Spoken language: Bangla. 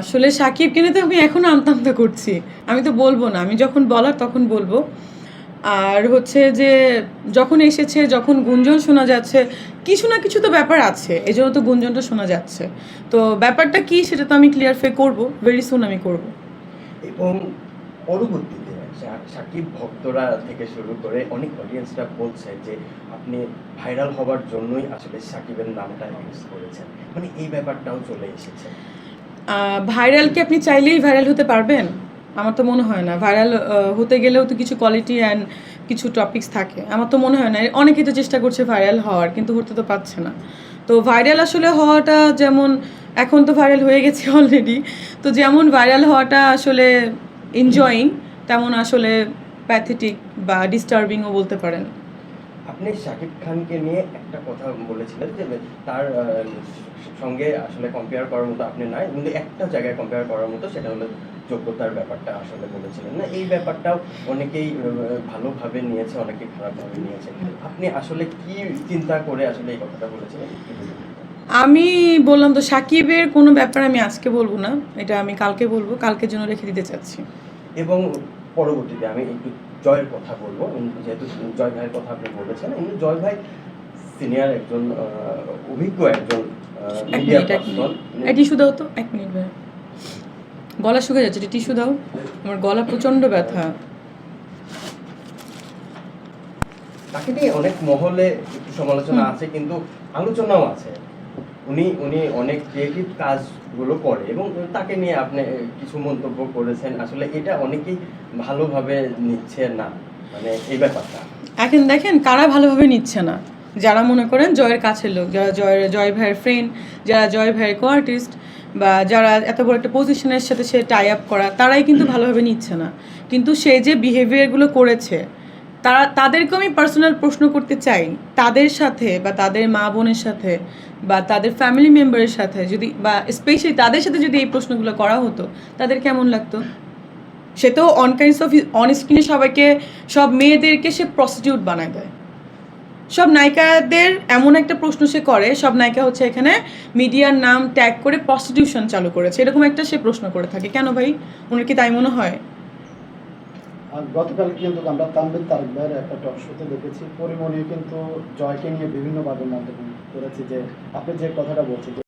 আসলে সাকিবকে নিয়ে তো আমি এখনও আমতা আমতা করছি। আমি তো বলব না, আমি যখন বলার তখন বলব। আর হচ্ছে যে, যখন এসেছে, যখন গুঞ্জন শোনা যাচ্ছে, কিছু না কিছু তো ব্যাপার আছে এই জন্য তো গুঞ্জনটা শোনা যাচ্ছে। তো ব্যাপারটা কি সেটা তো আমি ক্লিয়ার ক্লিয়ারফাই করব ভেরি সুন আমি করব। এবং পরবর্তীতে সাকিব ভক্তরা থেকে শুরু করে অনেক অডিয়েন্সরা বলছে যে, আপনি ভাইরাল হবার জন্যই আসলে সাকিবের নামটা ইউজ করেছেন। মানে এই ব্যাপারটাও চলে এসেছে। ভাইরাল কি আপনি চাইলেই ভাইরাল হতে পারবেন? আমার তো মনে হয় না। ভাইরাল হতে গেলেও তো কিছু কোয়ালিটি অ্যান্ড কিছু টপিকস থাকে। আমার তো মনে হয় না। অনেকেই তো চেষ্টা করছে ভাইরাল হওয়ার, কিন্তু হতে তো পারছে না। তো ভাইরাল আসলে হওয়াটা যেমন, এখন তো ভাইরাল হয়ে গেছে অলরেডি তো যেমন ভাইরাল হওয়াটা আসলে এনজয়িং তেমন আসলে প্যাথেটিক বা ডিস্টার্বিংও বলতে পারেন। আপনি শাকিব খানকে নিয়ে একটা কথা বলেছিলেন যে তার সঙ্গে আসলে কম্পেয়ার করার মতো আপনি নাই কিন্তু একটা জায়গায় কম্পেয়ার করার মতো সেটা হলো যোগ্যতার ব্যাপারটা আসলে বলেছিলেন। না এই ব্যাপারটাও অনেকেই ভালোভাবে নিয়েছে অনেকেই খারাপভাবে নিয়েছে। আপনি আসলে কি চিন্তা করে আসলে এই কথাটা বলেছিলেন? আমি বললাম তো সাকিবের কোনো ব্যাপার আমি আজকে বলব না এটা আমি কালকে বলব কালকের জন্য রেখে দিতে চাচ্ছি। এবং পরবর্তীতে আমি একটু জয়ের কথা বলব। যেহেতু জয় ভাইয়ের কথা আপনি বলেছেন এমনি জয় ভাই সিনিয়র একজন অভিজ্ঞ একজন মিডিয়া টিস্যু দাও তো এক মিনিট ভাই। গলা শুকে যাচ্ছে টিস্যু দাও। আমার গলা প্রচণ্ড ব্যথা। তাকে নিয়ে অনেক মহলে একটু সমালোচনা আছে কিন্তু আলোচনাও আছে। উনি উনি অনেক ক্রিয়েটিভ কাজগুলো করে এবং তাকে নিয়ে আপনি কিছু মন্তব্য করেছেন। আসলে এটা অনেকেই ভালোভাবে নিচ্ছে না মানে এই ব্যাপারটা। এখন দেখেন কারা ভালোভাবে নিচ্ছে না? যারা মনে করেন জয়ের কাছের লোক যারা জয়ের জয় ভাইয়ের ফ্রেন্ড যারা জয় ভাইয়ের কো আর্টিস্ট বা যারা এত বড় একটা পজিশনের সাথে সে টাই আপ করা তারাই কিন্তু ভালোভাবে নিচ্ছে না। কিন্তু সে যে বিহেভিয়ারগুলো করেছে তারা তাদেরকে আমি পার্সোনাল প্রশ্ন করতে চাই। তাদের সাথে বা তাদের মা বোনের সাথে বা তাদের ফ্যামিলি মেম্বারের সাথে যদি বা স্পেশালি তাদের সাথে যদি এই প্রশ্নগুলো করা হতো, তাদের কেমন লাগতো? সে তো অন কাইন্ডস অফ অন স্ক্রিনে সবাইকে সব মেয়েদেরকে সে প্রস্টিটিউট বানায় দেয়। সব নায়িকাদের এমন একটা প্রশ্ন সে করে, সব নায়িকা হচ্ছে এখানে মিডিয়ার নাম ট্যাগ করে প্রস্টিটিউশন চালু করেছে। এরকম একটা সে প্রশ্ন করে থাকে। কেন ভাই? ওনার কি তাই মনে হয়? গতকাল কিন্তু আমরা তানবির তারেক ভাইয়ের একটা টক শোতে দেখেছি। পরিমণি কিন্তু জয়কে নিয়ে বিভিন্নভাবে মন্তব্য করেছে যে, আপনি যে কথাটা বলছেন